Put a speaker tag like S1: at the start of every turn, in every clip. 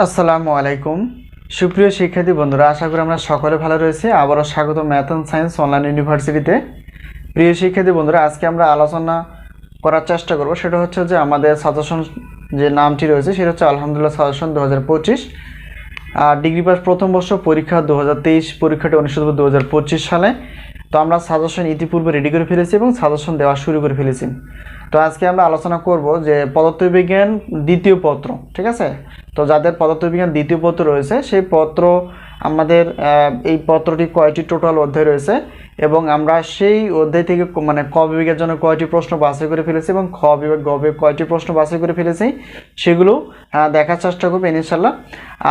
S1: আসসালামু আলাইকুম। সুপ্রিয় শিক্ষার্থী বন্ধুরা, আশা করি আমরা সকলে ভালো রয়েছে। আবারও স্বাগত ম্যাথ অ্যান্ড সায়েন্স অনলাইন ইউনিভার্সিটিতে। প্রিয় শিক্ষার্থী বন্ধুরা, আজকে আমরা আলোচনা করার চেষ্টা করব। সেটা হচ্ছে যে আমাদের সাজেশন যে নামটি রয়েছে, সেটা হচ্ছে আলহামদুলিল্লাহ সাজেশন দু হাজার পঁচিশ। আর ডিগ্রি পাস প্রথম বর্ষ পরীক্ষা দু হাজার তেইশ, পরীক্ষাটি অনুষ্ঠিত হবে দু হাজার পঁচিশ সালে। তো আমরা সাজেশন ইতিপূর্বে রেডি করে ফেলেছি এবং সাজেশন দেওয়া শুরু করে ফেলেছি। তো আজকে আমরা আলোচনা করব যে পদার্থবিজ্ঞান দ্বিতীয় পত্র, ঠিক আছে? তো যাদের পদার্থবিজ্ঞান দ্বিতীয় পত্র রয়েছে, সেই পত্র আমাদের এই পত্রটি কয়টি টোটাল অধ্যায় রয়েছে এবং আমরা সেই অধ্যায় থেকে মানে ক বিভাগের জন্য কয়টি প্রশ্ন বাছাই করে ফেলেছি এবং খ বিভাগ, গ বিভাগ কয়টি প্রশ্ন বাছাই করে ফেলেছি সেগুলো দেখার চেষ্টা করব ইনশাল্লাহ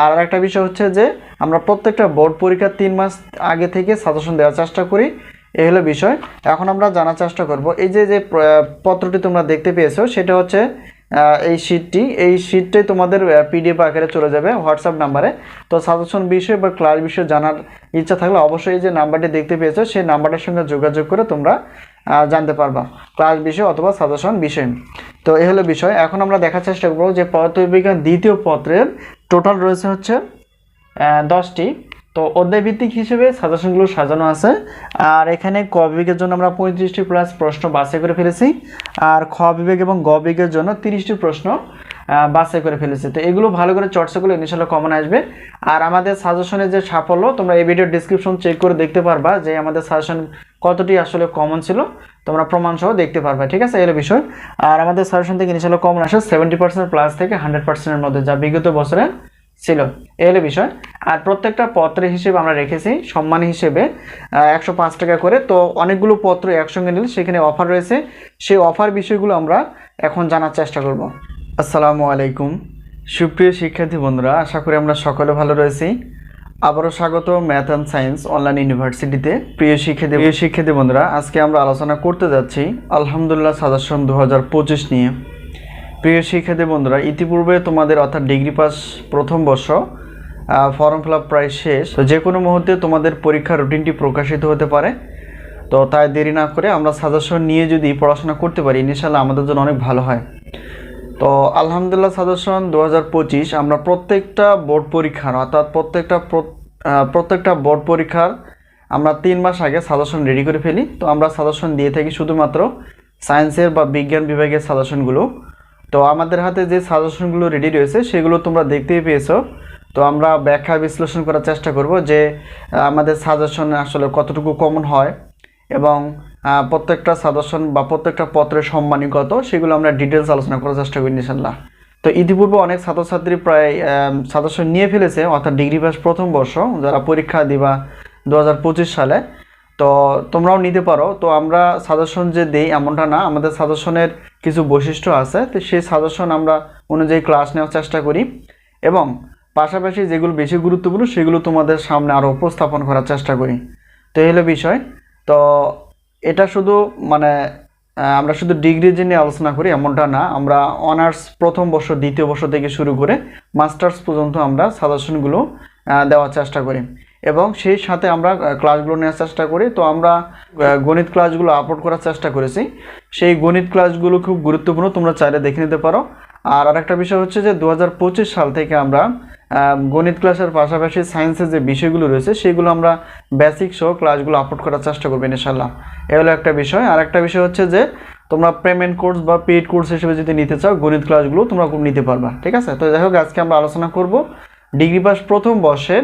S1: আর একটা বিষয় হচ্ছে যে আমরা প্রত্যেকটা বোর্ড পরীক্ষার তিন মাস আগে থেকে সাজেশন দেওয়ার চেষ্টা করি এই হলো বিষয়। এখন আমরা জানার চেষ্টা করব। এই যে যে পত্রটি তোমরা দেখতে পেয়েছ, সেটা হচ্ছে এই শীটটি এই শীটটাই তোমাদের পিডিএফ আকারে চলে যাবে হোয়াটসঅ্যাপ নাম্বারে তো সাজেশন বিষয় বা ক্লাস বিষয় জানার ইচ্ছা থাকলে অবশ্যই এই যে নাম্বারটি দেখতে পেয়েছ, সেই নাম্বারটার সঙ্গে যোগাযোগ করে তোমরা জানতে পারবা। ক্লাস বিষয় অথবা সাজেশন বিষয়। তো এই হলো বিষয়। এখন আমরা দেখার চেষ্টা করব যে পদার্থবিজ্ঞান দ্বিতীয় পত্রের টোটাল রয়েছে হচ্ছে দশটি। তো অধ্যায় ভিত্তিক হিসেবে সাজেশনগুলো সাজানো আছে। আর এখানে ক বিভাগের জন্য আমরা পঁয়ত্রিশটি প্লাস প্রশ্ন বাছাই করে ফেলেছি। আর খ বিভাগ এবং গ বিভাগের জন্য তিরিশটি প্রশ্ন বাছাই করে ফেলেছি। তো এগুলো ভালো করে চর্চা করলে ইনশাল্লাহ কমন আসবে। আর আমাদের সাজেশনের যে সাফল্য, তোমরা এই ভিডিওর ডিসক্রিপশন চেক করে দেখতে পারবা যে আমাদের সাজেশন কতটি আসলে কমন ছিল। তোমরা প্রমাণ সহ দেখতে পারবে, ঠিক আছে? এর বিষয়। আর আমাদের সাজেশন থেকে ইনশাল্লাহ কমন আসে সেভেন্টি পার্সেন্ট প্লাস থেকে হান্ড্রেড পার্সেন্টের মধ্যে, যা বিগত বছরে ছিল। এই হলো বিষয়। আর প্রত্যেকটা পত্রের হিসেবে আমরা রেখেছি সম্মান হিসেবে একশো পাঁচ টাকা করে। তো অনেকগুলো পত্র একসঙ্গে নিলে সেখানে অফার রয়েছে। সেই অফার বিষয়গুলো আমরা এখন জানার চেষ্টা করব। আসসালামু আলাইকুম। সুপ্রিয় শিক্ষার্থী বন্ধুরা, আশা করি আমরা সকলে ভালো রয়েছি। আবারও স্বাগত ম্যাথ অ্যান্ড সায়েন্স অনলাইন ইউনিভার্সিটিতে। প্রিয় শিক্ষার্থী প্রিয় শিক্ষার্থী বন্ধুরা, আজকে আমরা আলোচনা করতে যাচ্ছি আলহামদুলিল্লাহ সাজেশন দু হাজার পঁচিশ নিয়ে। প্রিয় শিক্ষার্থী বন্ধুরা, ইতিপূর্বে তোমাদের অর্থাৎ ডিগ্রি পাস প্রথম বর্ষ ফর্ম ফিল আপ প্রায় শেষ। তো যে কোনো মুহূর্তে তোমাদের পরীক্ষার রুটিনটি প্রকাশিত হতে পারে। তো তাই দেরি না করে আমরা সাজেশন নিয়ে যদি পড়াশোনা করতে পারি ইনশাল্লাহ আমাদের জন্য অনেক ভালো হয়। তো আলহামদুলিল্লাহ সাজেশন দু হাজার পঁচিশ, আমরা প্রত্যেকটা বোর্ড পরীক্ষার, অর্থাৎ প্রত্যেকটা প্রত্যেকটা বোর্ড পরীক্ষার আমরা তিন মাস আগে সাজেশন রেডি করে ফেলি। তো আমরা সাজেশন দিয়ে থাকি শুধুমাত্র সায়েন্সের বা বিজ্ঞান বিভাগের সাজেশনগুলো তো আমাদের হাতে যে সাজেশনগুলো রেডি রয়েছে, সেগুলো তোমরা দেখতেই পেয়েছ। তো আমরা ব্যাখ্যা বিশ্লেষণ করার চেষ্টা করব যে আমাদের সাজেশন আসলে কতটুকু কমন হয় এবং প্রত্যেকটা সাজেশন বা প্রত্যেকটা পত্রের সম্মানী কত, সেগুলো আমরা ডিটেলস আলোচনা করার চেষ্টা করি ইনশাল্লাহ তো ইতিপূর্বে অনেক ছাত্রছাত্রী প্রায় সাজেশন নিয়ে ফেলেছে, অর্থাৎ ডিগ্রি পাস প্রথম বর্ষ, যারা পরীক্ষা দিবা দু হাজার পঁচিশ সালে। তো তোমরাও নিতে পারো। তো আমরা সাজেশন যে দেই এমনটা না, আমাদের সাজেশনের কিছু বৈশিষ্ট্য আছে। তো সেই সাজেশন আমরা অনুযায়ী ক্লাস নেওয়ার চেষ্টা করি এবং পাশাপাশি যেগুলো বেশি গুরুত্বপূর্ণ সেগুলো তোমাদের সামনে আরও উপস্থাপন করার চেষ্টা করি। তো এই হলো বিষয়। তো এটা শুধু মানে আমরা শুধু ডিগ্রি যে নিয়ে আলোচনা করি এমনটা না, আমরা অনার্স প্রথম বর্ষ, দ্বিতীয় বর্ষ থেকে শুরু করে মাস্টার্স পর্যন্ত আমরা সাজেশনগুলো দেওয়ার চেষ্টা করি। এবং সেই সাথে আমরা ক্লাসগুলো নেওয়ার চেষ্টা করি। তো আমরা গণিত ক্লাসগুলো আপলোড করার চেষ্টা করেছি। সেই গণিত ক্লাসগুলো খুব গুরুত্বপূর্ণ, তোমরা চাইলে দেখে নিতে পারো। আর আরেকটা বিষয় হচ্ছে যে দু হাজার পঁচিশ সাল থেকে আমরা গণিত ক্লাসের পাশাপাশি সায়েন্সের যে বিষয়গুলো রয়েছে, সেগুলো আমরা বেসিক সহ ক্লাসগুলো আপলোড করার চেষ্টা করব ইনশাল্লাহ এ হলো একটা বিষয়। আর একটা বিষয় হচ্ছে যে, তোমরা পেমেন্ট কোর্স বা পেইড কোর্স হিসেবে যদি নিতে চাও, গণিত ক্লাসগুলো তোমরা খুব নিতে পারবা। ঠিক আছে? তো যাই হোক, আজকে আমরা আলোচনা করব। ডিগ্রি পাস প্রথম বর্ষের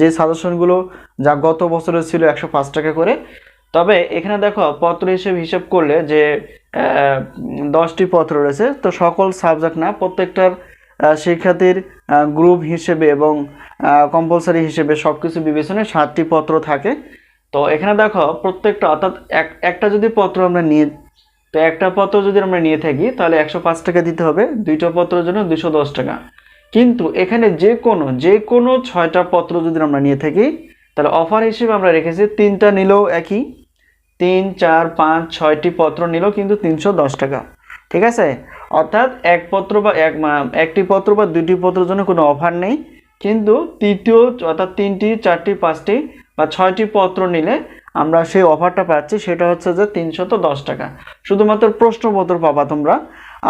S1: যে সাজেশনগুলো যা গত বছরে ছিল একশো পাঁচ টাকা করে। তবে এখানে দেখো, পত্র হিসেবে হিসাব করলে যে দশটি পত্র রয়েছে, তো সকল সাবজেক্ট না, প্রত্যেকটার শিক্ষার্থীর গ্রুপ হিসেবে এবং কম্পালসারি হিসেবে সব কিছু বিবেচনায় সাতটি পত্র থাকে। তো এখানে দেখো, প্রত্যেকটা, অর্থাৎ এক, একটা যদি পত্র আমরা নিয়ে, তো একটা পত্র যদি আমরা নিয়ে থাকি, তাহলে একশো পাঁচ টাকা দিতে হবে, দুইটা পত্রের জন্য দুশো দশ টাকা। কিন্তু এখানে যে কোনো যে কোনো ছয়টা পত্র যদি আমরা নিয়ে থাকি, তাহলে অফার হিসেবে আমরা রেখেছি তিনটা নিলেও একই। তিন, চার, পাঁচ, ছয়টি পত্র নিলেও কিন্তু তিনশো দশ টাকা। ঠিক আছে? অর্থাৎ এক পত্র বা এক একটি পত্র বা দুটি পত্রের জন্য কোনো অফার নেই। কিন্তু তৃতীয় অর্থাৎ তিনটি, চারটি, পাঁচটি বা ছয়টি পত্র নিলে আমরা সেই অফারটা পাচ্ছি, সেটা হচ্ছে যে তিনশত দশ টাকা। শুধুমাত্র প্রশ্নপত্র পাবা তোমরা।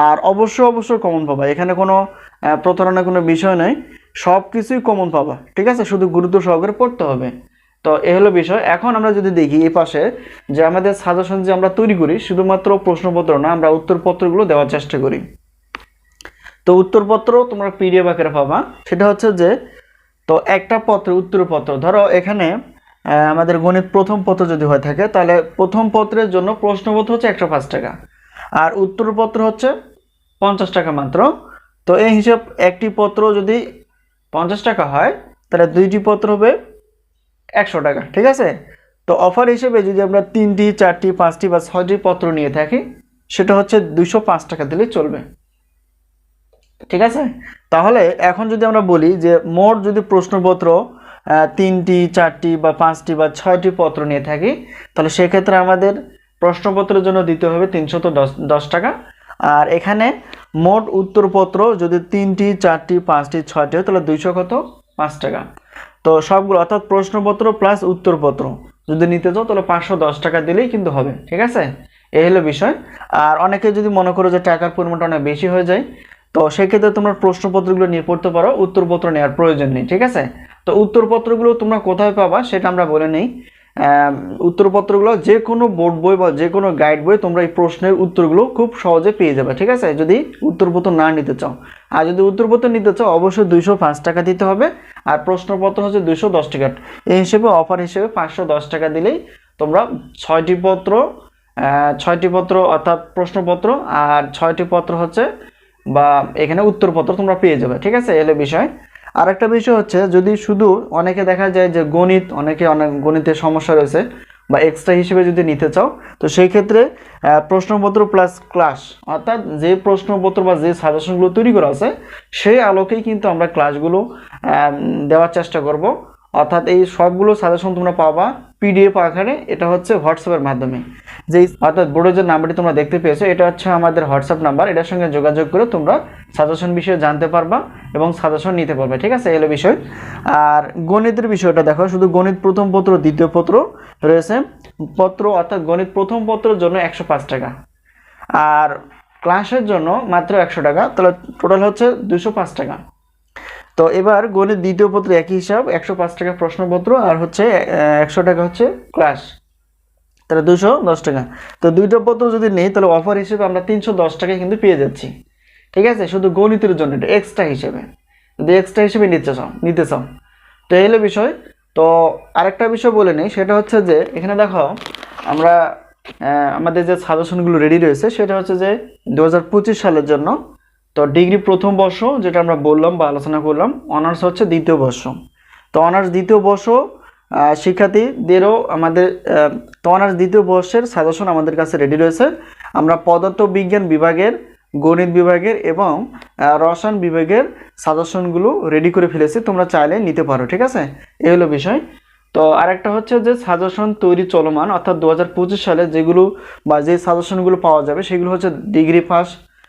S1: আর অবশ্যই অবশ্যই কমন পাবা। এখানে কোনো প্রতারণা কোনো বিষয় নেই। সব কিছুই কমন পাবা, ঠিক আছে? শুধু গুরুত্ব সহকারে পড়তে হবে। তো এ হলো বিষয়। এখন আমরা যদি দেখি এই পাশে যে আমাদের সাজেশন যে আমরা তৈরি করি, শুধুমাত্র প্রশ্নপত্র না, আমরা উত্তরপত্রগুলো দেওয়ার চেষ্টা করি। তো উত্তরপত্র তোমরা পিডিএফ আকারে পাবা। সেটা হচ্ছে যে, তো একটা পত্র উত্তরপত্র। ধরো এখানে আমাদের গণিত প্রথম পত্র যদি হয়ে থাকে, তাহলে প্রথম পত্রের জন্য প্রশ্নপত্র হচ্ছে একশো পাঁচ টাকা। আর উত্তরপত্র হচ্ছে পঞ্চাশ টাকা মাত্র। তো এই হিসাব একটি পত্র যদি পঞ্চাশ টাকা হয়, তাহলে দুইটি পত্র হবে একশো টাকা, ঠিক আছে? তো অফার হিসেবে যদি আমরা তিনটি, চারটি, পাঁচটি বা ছয়টি পত্র নিয়ে থাকি, সেটা হচ্ছে দুইশো পাঁচ টাকা দিলেই চলবে। ঠিক আছে? তাহলে এখন যদি আমরা বলি যে মোট যদি প্রশ্নপত্র তিনটি, চারটি বা পাঁচটি বা ছয়টি পত্র নিয়ে থাকি, তাহলে সেক্ষেত্রে আমাদের প্রশ্নপত্রের জন্য দিতে হবে তিনশত দশ টাকা। আর এখানে মোট উত্তরপত্র যদি তিনটি, চারটি, পাঁচটি, ছয়টি হয়, তাহলে দুইশো কত? পাঁচ টাকা। তো সবগুলো, অর্থাৎ প্রশ্নপত্র প্লাস উত্তরপত্র। যদি নিতে চাও, তাহলে পাঁচশো দশ টাকা দিলেই কিন্তু হবে, ঠিক আছে? এই হলো বিষয়। আর অনেকে যদি মনে করো যে টাকার পরিমাণটা অনেক বেশি হয়ে যায়, তো সেক্ষেত্রে তোমরা প্রশ্নপত্রগুলো নিয়ে পড়তে পারো, উত্তরপত্র নেওয়ার প্রয়োজন নেই, ঠিক আছে? তো উত্তরপত্রগুলো তোমরা কোথায় পাবা, সেটা আমরা বলে নেই। উত্তরপত্রগুলো যে কোনো বোর্ড বই বা যে কোনো গাইড বই তোমরা এই প্রশ্নের উত্তরগুলো খুব সহজে পেয়ে যাবে, ঠিক আছে? যদি উত্তরপত্র না নিতে চাও। আর যদি উত্তরপত্র নিতে চাও, অবশ্যই দুইশো পাঁচ টাকা দিতে হবে। আর প্রশ্নপত্র হচ্ছে দুইশো দশ টাকা। এই হিসেবে অফার হিসেবে পাঁচশো দশ টাকা দিলেই তোমরা ছয়টি পত্র ছয়টি পত্র অর্থাৎ প্রশ্নপত্র আর ছয়টি পত্র হচ্ছে বা এখানে উত্তরপত্র তোমরা পেয়ে যাবে, ঠিক আছে? এলে বিষয়। আর একটা বিষয় হচ্ছে, যদি শুধু অনেকে দেখা যায় যে গণিত, অনেকে অনেক গণিতের সমস্যা রয়েছে বা এক্সট্রা হিসেবে যদি নিতে চাও, তো সেই ক্ষেত্রে প্রশ্নপত্র প্লাস ক্লাস অর্থাৎ যে প্রশ্নপত্র বা যে সাজেশনগুলো তৈরি করা আছে, সেই আলোকেই কিন্তু আমরা ক্লাসগুলো দেওয়ার চেষ্টা করব। অর্থাৎ এই সবগুলো সাজেশন তোমরা পাবা পিডিএফ আকারে, এটা হচ্ছে হোয়াটসঅ্যাপের মাধ্যমে। যেই অর্থাৎ বোর্ডের যে নাম্বারটি তোমরা দেখতে পেয়েছ, এটা হচ্ছে আমাদের হোয়াটসঅ্যাপ নাম্বার এটার সঙ্গে যোগাযোগ করে তোমরা সাজেশন বিষয়ে জানতে পারবা এবং সাজেশন নিতে পারবে, ঠিক আছে? এলো বিষয়। আর গণিতের বিষয়টা দেখো, শুধু গণিত প্রথম পত্র, দ্বিতীয় পত্র রয়েছে। পত্র, অর্থাৎ গণিত প্রথম পত্রের জন্য একশো পাঁচ টাকা। আর ক্লাসের জন্য মাত্র একশো টাকা, তাহলে টোটাল হচ্ছে দুশো পাঁচ টাকা। তো এবার গণিত দ্বিতীয় পত্র একই হিসাব, একশো পাঁচ টাকা প্রশ্নপত্র আর হচ্ছে একশো টাকা হচ্ছে ক্লাস তাহলে দুশো দশ টাকা। তো দুইটা পত্র যদি নেই, তাহলে অফার হিসেবে আমরা তিনশো দশ টাকায় কিন্তু পেয়ে যাচ্ছি। ঠিক আছে? শুধু গণিতের জন্য এটা এক্সট্রা হিসেবে। যদি এক্সট্রা হিসেবে নিতে চাও নিতে চাও। তো এই বিষয়। তো আরেকটা বিষয় বলে নিই, সেটা হচ্ছে যে, এখানে দেখো, আমরা আমাদের যে সাজেশনগুলো রেডি রয়েছে, সেটা হচ্ছে যে দু হাজার পঁচিশ সালের জন্য তো ডিগ্রি প্রথম বর্ষ, যেটা আমরা বললাম বা আলোচনা করলাম, অনার্স হচ্ছে দ্বিতীয় বর্ষ। তো অনার্স দ্বিতীয় বর্ষ শিক্ষার্থীদেরও আমাদের তো অনার্স দ্বিতীয় বর্ষের সাজেশন আমাদের কাছে রেডি রয়েছে। আমরা পদার্থ বিজ্ঞান বিভাগের, গণিত বিভাগের এবং রসায়ন বিভাগের সাজেশনগুলো রেডি করে ফেলেছি, তোমরা চাইলে নিতে পারো, ঠিক আছে? এই হলো বিষয়। তো আরেকটা হচ্ছে যে সাজেশন তৈরি চলমান, অর্থাৎ দু হাজার পঁচিশ সালে যেগুলো বা যে সাজেশনগুলো পাওয়া যাবে, সেগুলো হচ্ছে ডিগ্রি পাস